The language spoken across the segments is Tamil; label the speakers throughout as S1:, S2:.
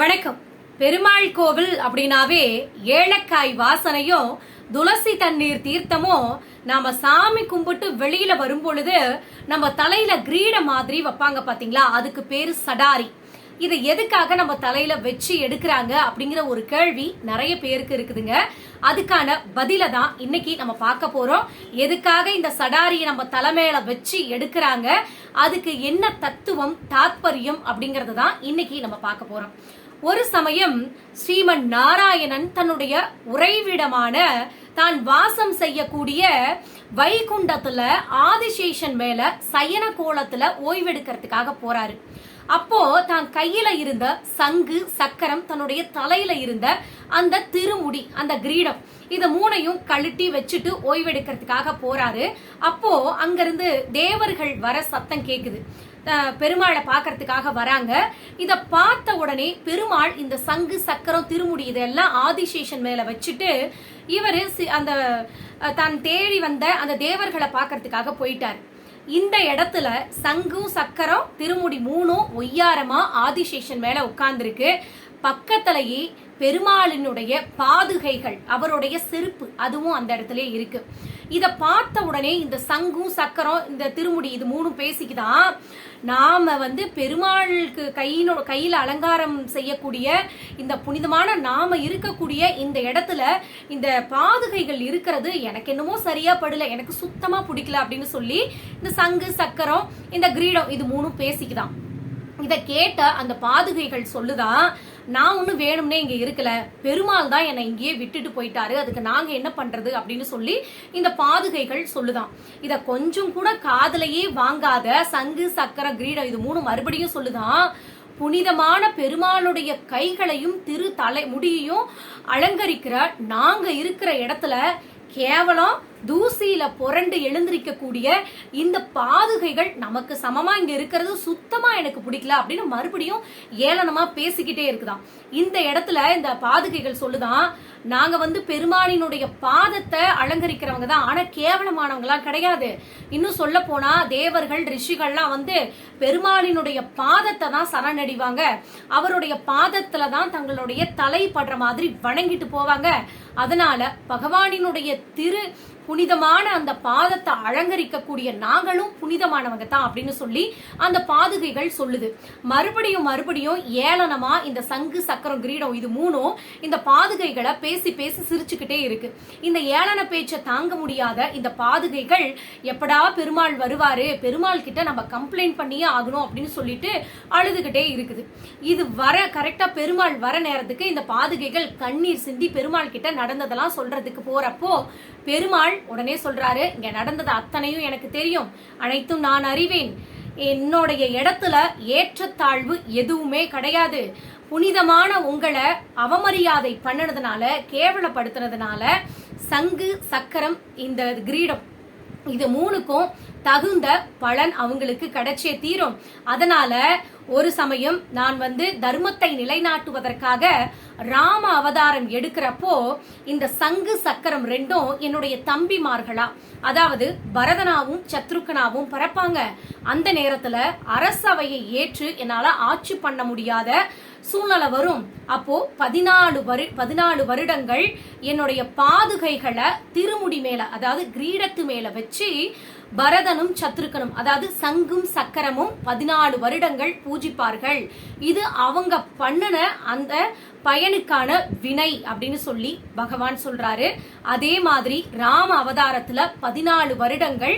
S1: வணக்கம். பெருமாள் கோவில் அப்படின்னாவே ஏலக்காய் வாசனையும் துளசி தண்ணீர் தீர்த்தமும் நாம சாமி கும்பிட்டு வெளியில வரும் பொழுது நம்ம தலையில கிரீட மாதிரி வைப்பாங்க பாத்தீங்களா? அதுக்கு பேரு சடாரி. இதை எதுக்காக நம்ம தலையில வச்சு எடுக்கிறாங்க அப்படிங்கிற ஒரு கேள்வி நிறைய பேருக்கு இருக்குதுங்க. அதுக்கான பதில தான் இன்னைக்கு நம்ம பார்க்க போறோம். எதுக்காக இந்த சடாரியை நம்ம தலைமையில வச்சு எடுக்கிறாங்க? அதுக்கு என்ன தத்துவம் தாத்பரியம் அப்படிங்கறது தான் இன்னைக்கு நம்ம பார்க்க போறோம். ஒரு சமயம் ஸ்ரீமன் நாராயணன் தன்னுடைய உறைவிடமான தான் வாசம் செய்யக்கூடிய வைகுண்டத்துல ஆதிசேஷன் மேல சயன கோலத்துல ஓய்வெடுக்கிறதுக்காக போறாரு. அப்போ தான் கையில இருந்த சங்கு சக்கரம் தன்னுடைய தலையில இருந்த அந்த திருமுடி அந்த கிரீடம் இத மூணையும் கழட்டி வச்சுட்டு ஓய்வெடுக்கிறதுக்காக போறாரு. அப்போ அங்கிருந்து தேவர்கள் வர சத்தம் கேக்குது. பெருமாளை பார்க்கறதுக்காக வராங்க. இதை பார்த்த உடனே பெருமாள் இந்த சங்கு சக்கரம் திருமுடி இதெல்லாம் ஆதிசேஷன் மேல வச்சுட்டு இவர் சி- அந்த தான் தேடி வந்த அந்த தேவர்களை பார்க்கறதுக்காக போயிட்டார். இந்த இடத்துல சங்கும் சக்கரம் திருமுடி மூணும் ஒய்யாரமா ஆதிசேஷன் மேல உட்கார்ந்துருக்கு. பக்கத்திலேயே பெருமாளினுடைய பாதுகைகள் அவருடைய செருப்பு அதுவும் அந்த இடத்துல இருக்கு. இத பார்த்த உடனே இந்த சங்கும் சக்கரம் இந்த திருமுடி இது மூணும் பேசிக்குதான் நாம வந்து பெருமாளுக்கு கையினோட கையில அலங்காரம் செய்யக்கூடிய இந்த புனிதமான நாம இருக்கக்கூடிய இந்த இடத்துல இந்த பாதுகைகள் இருக்கிறது. எனக்கு என்னமோ சரியா படல எனக்கு சுத்தமா பிடிக்கல அப்படின்னு சொல்லி இந்த சங்கு சக்கரம் இந்த கிரீடம் இது மூணும் பேசிக்குதான் இத கேட்ட அந்த பாதுகைகள் சொல்லுதான் நான் ஒன்னும் வேணும்னே இங்க இருக்கல. பெருமாள் தான் என்னை இங்கேயே விட்டுட்டு போயிட்டாரு. அதுக்கு நாங்க என்ன பண்றது அப்படின்னு சொல்லி இந்த பாதுகைகள் சொல்லுதான். இத கொஞ்சம் கூட காதலையே வாங்காத சங்கு சக்கர கிரீடம் இது மூணு மறுபடியும் சொல்லுதான். புனிதமான பெருமாளுடைய கைகளையும் திரு தலை முடியையும் அலங்கரிக்கிற நாங்க இருக்கிற இடத்துல கேவலம் தூசியில புரண்டு எழுந்திருக்கக்கூடிய இந்த பாதுகைகள் நமக்கு சமமா இங்க இருக்கிறது சுத்தமா எனக்கு பிடிக்கல அப்படின்னு மறுபடியும் ஏளனமா பேசிக்கிட்டே இருக்குதாம். இந்த இடத்துல இந்த பாதுகைகள் சொல்லுதான் நாங்க வந்து பெருமானினுடைய பாதத்தை அலங்கரிக்கிறவங்க தான் ஆனா கேவலமானவங்களாம் கிடையாது. இன்னும் சொல்ல போனா தேவர்கள் ரிஷிகள்லாம் வந்து பெருமாளினுடைய பாதத்தை தான் சரணடைவாங்க. அவருடைய பாதத்துல தான் தங்களுடைய தலை படுற மாதிரி வணங்கிட்டு போவாங்க. அதனால பகவானினுடைய திரு புனிதமான அந்த பாதத்தை அலங்கரிக்கக்கூடிய நாங்களும் புனிதமானவங்க தான் அப்படின்னு சொல்லி அந்த பாதுகைகள் சொல்லுது. மறுபடியும் மறுபடியும் ஏளனமா இந்த சங்கு சக்கரம் கிரீடம் இது மூணும் இந்த பாதுகைகளை பேசி பேசி சிரிச்சுக்கிட்டே இருக்கு. இந்த ஏளன பேச்சை தாங்க முடியாத இந்த பாதுகைகள் எப்படா பெருமாள் வருவாரு? பெருமாள் கிட்ட நம்ம கம்ப்ளைண்ட் பண்ணியே ஆகணும் அப்படின்னு சொல்லிட்டு அழுதுகிட்டே இருக்குது. இது வர கரெக்டா பெருமாள் வர நேரத்துக்கு இந்த பாதுகைகள் கண்ணீர் சிந்தி பெருமாள் கிட்ட நடந்ததெல்லாம் சொல்றதுக்கு போறப்போ பெருமாள் உடனே சொல்றாரு இங்க நடந்தது அத்தனையும் எனக்கு தெரியும். அனைத்தும் நான் அறிவேன். என்னுடைய இடத்துல ஏற்றத்தாழ்வு எதுவுமே கிடையாது. புனிதமான உங்களை அவமரியாதை பண்ணதுனால கேவலப்படுத்தினதுனால சங்கு சக்கரம் இந்த கிரீடம் இது மூணுக்கும் தகுந்த பலன் அவங்களுக்கு கிடைச்சே தீரும். அதனால ஒரு சமயம் நான் வந்து தர்மத்தை நிலைநாட்டுவதற்காக ராம அவதாரம் எடுக்கிறப்போ இந்த சங்கு சக்கரம் ரெண்டும் என்னுடைய தம்பிமார்களா அதாவது பரதனாவும் சத்ருக்கனாவும் பறப்பாங்க. அந்த நேரத்துல அரசவையை ஏற்று என்னால ஆட்சி பண்ண முடியாத சூழ்நிலை வரும். அப்போ பதினாலு வரு பதினாலு வருடங்கள் என்னுடைய பாதுகைகளை திருமுடி மேல அதாவது கிரீடத்து மேல வச்சு பரதனும் சத்ருக்கனும் அதாவது சங்கும் சக்கரமும் பதினாலு வருடங்கள் பூஜிப்பார்கள். இது அவங்க பண்ணின அந்த பயனுக்கான வினை அப்படின்னு சொல்லி பகவான் சொல்றாரு. அதே மாதிரி ராம அவதாரத்துல பதினாலு வருடங்கள்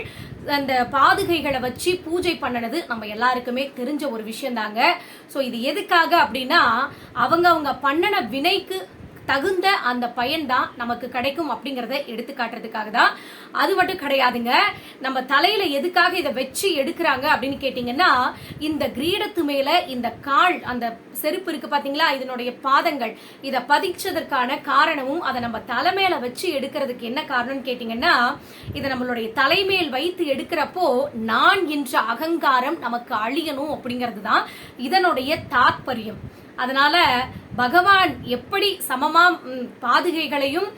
S1: அந்த பாதுகைகளை வச்சு பூஜை பண்ணனது நம்ம எல்லாருக்குமே தெரிஞ்ச ஒரு விஷயம் தாங்க ஸோ இது எதுக்காக அப்படின்னா அவங்க அவங்க பண்ணன வினைக்கு தகுந்த அந்த பயன்தான் நமக்கு கிடைக்கும் அப்படிங்கிறத எடுத்து காட்டுறதுக்காக தான் அது மட்டும் கிடையாதுங்க. நம்ம தலையில எதுக்காக இதை வச்சு எடுக்கிறாங்க அப்படின்னு கேட்டீங்கன்னா இந்த கிரீடத்து மேல இந்த கால் அந்த செருப்பு இருக்கு பாத்தீங்களா? இதனுடைய பாதங்கள். இதை பதிச்சதற்கான காரணமும் அதை நம்ம தலைமையில வச்சு எடுக்கிறதுக்கு என்ன காரணம்னு கேட்டீங்கன்னா இதை நம்மளுடைய தலைமையில் வைத்து எடுக்கிறப்போ நான் என்ற அகங்காரம் நமக்கு அழியணும் அப்படிங்கிறது தான் இதனுடைய தாத்பரியம். அதனால பகவான் எப்படி சமமா பாதுகைகளையும்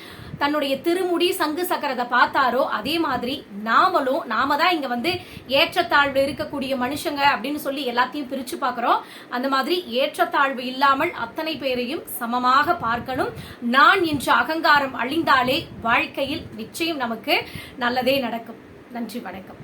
S1: தன்னுடைய திருமுடி சங்கு சக்கரத்தை பார்த்தாரோ அதே மாதிரி நாமளும் நாம தான் இங்க வந்து ஏற்றத்தாழ்வு இருக்கக்கூடிய மனுஷங்க அப்படின்னு சொல்லி எல்லாத்தையும் பிரிச்சு பார்க்கிறோம். அந்த மாதிரி ஏற்றத்தாழ்வு இல்லாமல் அத்தனை பேரையும் சமமாக பார்க்கணும். நான் என்ற அகங்காரம் அழிந்தாலே வாழ்க்கையில் நிச்சயம் நமக்கு நல்லதே நடக்கும். நன்றி வணக்கம்.